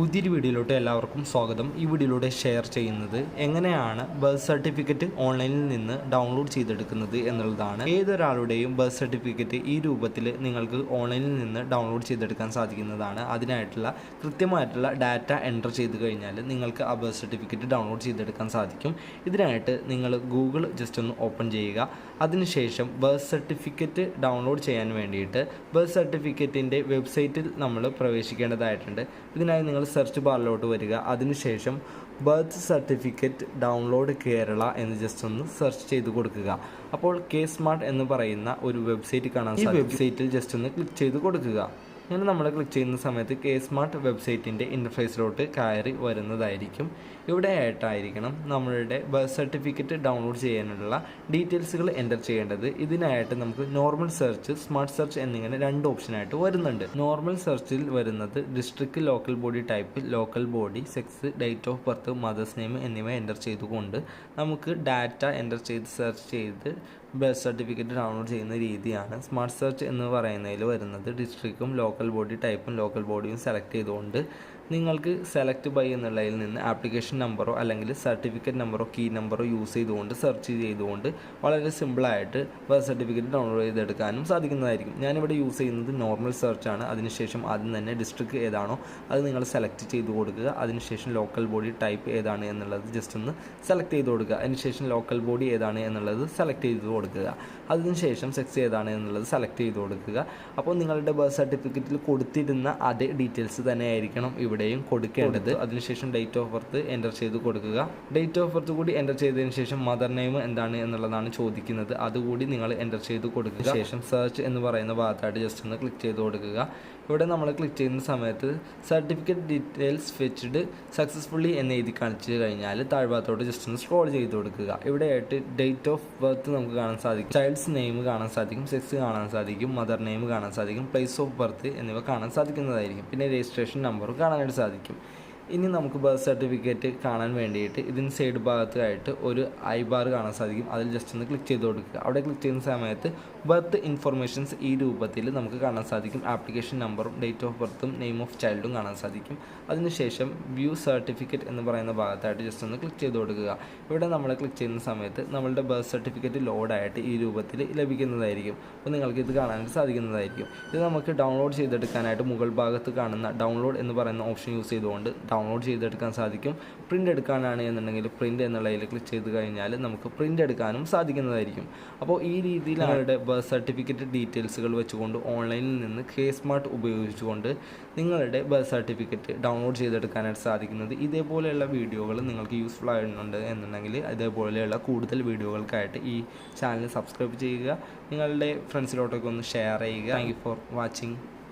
പുതിയൊരു വീഡിയോയിലോട്ട് എല്ലാവർക്കും സ്വാഗതം. ഈ വീഡിയോയിലൂടെ ഷെയർ ചെയ്യുന്നത് എങ്ങനെയാണ് ബർത്ത് സർട്ടിഫിക്കറ്റ് ഓൺലൈനിൽ നിന്ന് ഡൗൺലോഡ് ചെയ്തെടുക്കുന്നത് എന്നുള്ളതാണ്. ഏതൊരാളുടെയും ബർത്ത് സർട്ടിഫിക്കറ്റ് ഈ രൂപത്തിൽ നിങ്ങൾക്ക് ഓൺലൈനിൽ നിന്ന് ഡൗൺലോഡ് ചെയ്തെടുക്കാൻ സാധിക്കുന്നതാണ്. അതിനായിട്ടുള്ള കൃത്യമായിട്ടുള്ള ഡാറ്റ എന്റർ ചെയ്ത് കഴിഞ്ഞാൽ നിങ്ങൾക്ക് ആ ബർത്ത് സർട്ടിഫിക്കറ്റ് ഡൗൺലോഡ് ചെയ്തെടുക്കാൻ സാധിക്കും. ഇതിനായിട്ട് നിങ്ങൾ ഗൂഗിൾ ജസ്റ്റ് ഒന്ന് ഓപ്പൺ ചെയ്യുക. അതിനുശേഷം ബർത്ത് സർട്ടിഫിക്കറ്റ് ഡൗൺലോഡ് ചെയ്യാൻ വേണ്ടിയിട്ട് ബർത്ത് സർട്ടിഫിക്കറ്റിന്റെ വെബ്സൈറ്റിൽ നമ്മൾ പ്രവേശിക്കേണ്ടതായിട്ടുണ്ട്. ഇതിനായി നിങ്ങൾ സെർച്ച് ബാറിലോട്ട് വരിക. അതിനുശേഷം ബർത്ത് സർട്ടിഫിക്കറ്റ് ഡൗൺലോഡ് കേരള എന്ന് ജസ്റ്റ് ഒന്ന് സെർച്ച് ചെയ്ത് കൊടുക്കുക. അപ്പോൾ കെ സ്മാർട്ട് എന്ന് പറയുന്ന ഒരു വെബ്സൈറ്റ് കാണാൻ ഈ വെബ്സൈറ്റിൽ ജസ്റ്റ് ഒന്ന് ക്ലിക്ക് ചെയ്ത് കൊടുക്കുക. അങ്ങനെ നമ്മൾ ക്ലിക്ക് ചെയ്യുന്ന സമയത്ത് കെ സ്മാർട്ട് വെബ്സൈറ്റിന്റെ ഇന്റർഫേസിലോട്ട് കയറി വരുന്നതായിരിക്കും. ഇവിടെ ആയിട്ടായിരിക്കണം നമ്മളുടെ ബർത്ത് സർട്ടിഫിക്കറ്റ് ഡൗൺലോഡ് ചെയ്യാനുള്ള ഡീറ്റെയിൽസുകൾ എന്റർ ചെയ്യേണ്ടത്. ഇതിനായിട്ട് നമുക്ക് നോർമൽ സെർച്ച് സ്മാർട്ട് സെർച്ച് എന്നിങ്ങനെ രണ്ട് ഓപ്ഷനായിട്ട് വരുന്നുണ്ട്. നോർമൽ സെർച്ചിൽ വരുന്നത് district local body type local body sex date of birth mother's name എന്നിവ എന്റർ ചെയ്തുകൊണ്ട് നമുക്ക് ഡാറ്റ എന്റർ ചെയ്ത് സെർച്ച് ചെയ്ത് ബർത്ത് സർട്ടിഫിക്കറ്റ് ഡൗൺലോഡ് ചെയ്യുന്ന രീതിയാണ്. സ്മാർട്ട് സെർച്ച് എന്ന് പറയുന്നതിൽ വരുന്നത് ഡിസ്ട്രിക്റ്റും ലോക്കൽ ബോഡി ടൈപ്പും ലോക്കൽ ബോഡിയും സെലക്ട് ചെയ്തുകൊണ്ട് നിങ്ങൾക്ക് സെലക്ട് ബൈ എന്നുള്ളതിൽ നിന്ന് ആപ്ലിക്കേഷൻ നമ്പറോ അല്ലെങ്കിൽ സർട്ടിഫിക്കറ്റ് നമ്പറോ കീ നമ്പറോ യൂസ് ചെയ്തുകൊണ്ട് സെർച്ച് ചെയ്തുകൊണ്ട് വളരെ സിമ്പിളായിട്ട് ബർത്ത് സർട്ടിഫിക്കറ്റ് ഡൗൺലോഡ് ചെയ്തെടുക്കാനും സാധിക്കുന്നതായിരിക്കും. ഞാനിവിടെ യൂസ് ചെയ്യുന്നത് നോർമൽ സെർച്ചാണ് അതിനുശേഷം ആദ്യം തന്നെ ഡിസ്ട്രിക്ട് ഏതാണോ അത് നിങ്ങൾ സെലക്ട് ചെയ്ത് കൊടുക്കുക. അതിനുശേഷം ലോക്കൽ ബോഡി ടൈപ്പ് ഏതാണ് എന്നുള്ളത് ജസ്റ്റ് ഒന്ന് സെലക്ട് ചെയ്ത് കൊടുക്കുക. അതിനുശേഷം ലോക്കൽ ബോഡി ഏതാണ് എന്നുള്ളത് സെലക്ട് ചെയ്ത് കൊടുക്കുക. അതിനുശേഷം സെക്സ് ഏതാണ് എന്നുള്ളത് സെലക്ട് ചെയ്ത് കൊടുക്കുക. അപ്പോൾ നിങ്ങളുടെ ബർത്ത് സർട്ടിഫിക്കറ്റിൽ കൊടുത്തിരുന്ന അതേ ഡീറ്റെയിൽസ് തന്നെ ആയിരിക്കണം ഇവിടെയും കൊടുക്കേണ്ടത് അതിനുശേഷം ഡേറ്റ് ഓഫ് ബർത്ത് എന്റർ ചെയ്ത് കൊടുക്കുക. ഡേറ്റ് ഓഫ് ബർത്ത് കൂടി എന്റർ ചെയ്തതിനു ശേഷം മദർ നെയിം എന്താണ് എന്നുള്ളതാണ് ചോദിക്കുന്നത്. അതുകൂടി നിങ്ങൾ എന്റർ ചെയ്ത് കൊടുക്കുക. ശേഷം. സെർച്ച് എന്ന് പറയുന്ന ഭാഗത്തായിട്ട് ജസ്റ്റ് ഒന്ന് ക്ലിക്ക് ചെയ്ത് കൊടുക്കുക. ഇവിടെ നമ്മൾ ക്ലിക്ക് ചെയ്യുന്ന സമയത്ത് സർട്ടിഫിക്കറ്റ് ഡീറ്റെയിൽസ് ഫെച്ച്ഡ് സക്സസ്ഫുള്ളി എന്ന് എഴുതി കാണിച്ചു കഴിഞ്ഞാൽ താഴ്ഭാഗത്തോട്ട് ജസ്റ്റ് ഒന്ന് സ്ക്രോൾ ചെയ്ത് കൊടുക്കുക. ഇവിടെയായിട്ട് ഡേറ്റ് ഓഫ് ബർത്ത് നമുക്ക് കാണാൻ സാധിക്കും. ചൈൽഡ്സ് നെയിം കാണാൻ സാധിക്കും. സെക്സ് കാണാൻ സാധിക്കും. മദർ നെയിം കാണാൻ സാധിക്കും. പ്ലേസ് ഓഫ് ബർത്ത് എന്നിവ കാണാൻ സാധിക്കുന്നതായിരിക്കും. പിന്നെ രജിസ്ട്രേഷൻ നമ്പറും സാധിക്കും. ഇനി നമുക്ക് ബർത്ത് സർട്ടിഫിക്കറ്റ് കാണാൻ വേണ്ടിയിട്ട് ഇതിന് സൈഡ് ഭാഗത്തായിട്ട് ഒരു ഐ ബാർ കാണാൻ സാധിക്കും. അതിൽ ജസ്റ്റ് ഒന്ന് ക്ലിക്ക് ചെയ്ത് കൊടുക്കുക. അവിടെ ക്ലിക്ക് ചെയ്യുന്ന സമയത്ത് ബർത്ത് ഇൻഫർമേഷൻസ് ഈ രൂപത്തിൽ നമുക്ക് കാണാൻ സാധിക്കും. ആപ്ലിക്കേഷൻ നമ്പറും ഡേറ്റ് ഓഫ് ബർത്തും നെയിം ഓഫ് ചൈൽഡും കാണാൻ സാധിക്കും. അതിനുശേഷം വ്യൂ സർട്ടിഫിക്കറ്റ് എന്ന് പറയുന്ന ഭാഗത്തായിട്ട് ജസ്റ്റ് ഒന്ന് ക്ലിക്ക് ചെയ്ത് കൊടുക്കുക. ഇവിടെ നമ്മൾ ക്ലിക്ക് ചെയ്യുന്ന സമയത്ത് നമ്മളുടെ ബർത്ത് സർട്ടിഫിക്കറ്റ് ലോഡായിട്ട് ഈ രൂപത്തിൽ ലഭിക്കുന്നതായിരിക്കും. അപ്പോൾ നിങ്ങൾക്ക് ഇത് കാണാൻ സാധിക്കുന്നതായിരിക്കും. ഇത് നമുക്ക് ഡൗൺലോഡ് ചെയ്തെടുക്കാനായിട്ട് മുകൾ ഭാഗത്ത് കാണുന്ന ഡൗൺലോഡ് എന്ന് പറയുന്ന ഓപ്ഷൻ യൂസ് ചെയ്തുകൊണ്ട് ഡൗൺലോഡ് ചെയ്തെടുക്കാൻ സാധിക്കും. പ്രിന്റ് എടുക്കാനാണ് എന്നുണ്ടെങ്കിൽ പ്രിന്റ് എന്നുള്ളതിൽ ക്ലിക്ക് ചെയ്ത് കഴിഞ്ഞാൽ നമുക്ക് പ്രിന്റ് എടുക്കാനും സാധിക്കുന്നതായിരിക്കും. അപ്പോൾ ഈ രീതിയിൽ അവരുടെ ബർത്ത് സർട്ടിഫിക്കറ്റ് ഡീറ്റെയിൽസുകൾ വെച്ചുകൊണ്ട് ഓൺലൈനിൽ നിന്ന് കെ സ്മാർട്ട് ഉപയോഗിച്ചുകൊണ്ട് നിങ്ങളുടെ ബർത്ത് സർട്ടിഫിക്കറ്റ് ഡൗൺലോഡ് ചെയ്തെടുക്കാനായിട്ട് സാധിക്കുന്നത്. ഇതേപോലെയുള്ള വീഡിയോകൾ നിങ്ങൾക്ക് യൂസ്ഫുൾ ആയിട്ടുണ്ട് എന്നുണ്ടെങ്കിൽ ഇതേപോലെയുള്ള കൂടുതൽ വീഡിയോകൾക്കായിട്ട് ഈ ചാനൽ സബ്സ്ക്രൈബ് ചെയ്യുക. നിങ്ങളുടെ ഫ്രണ്ട്സിലോട്ടൊക്കെ ഒന്ന് ഷെയർ ചെയ്യുക. Thank you for watching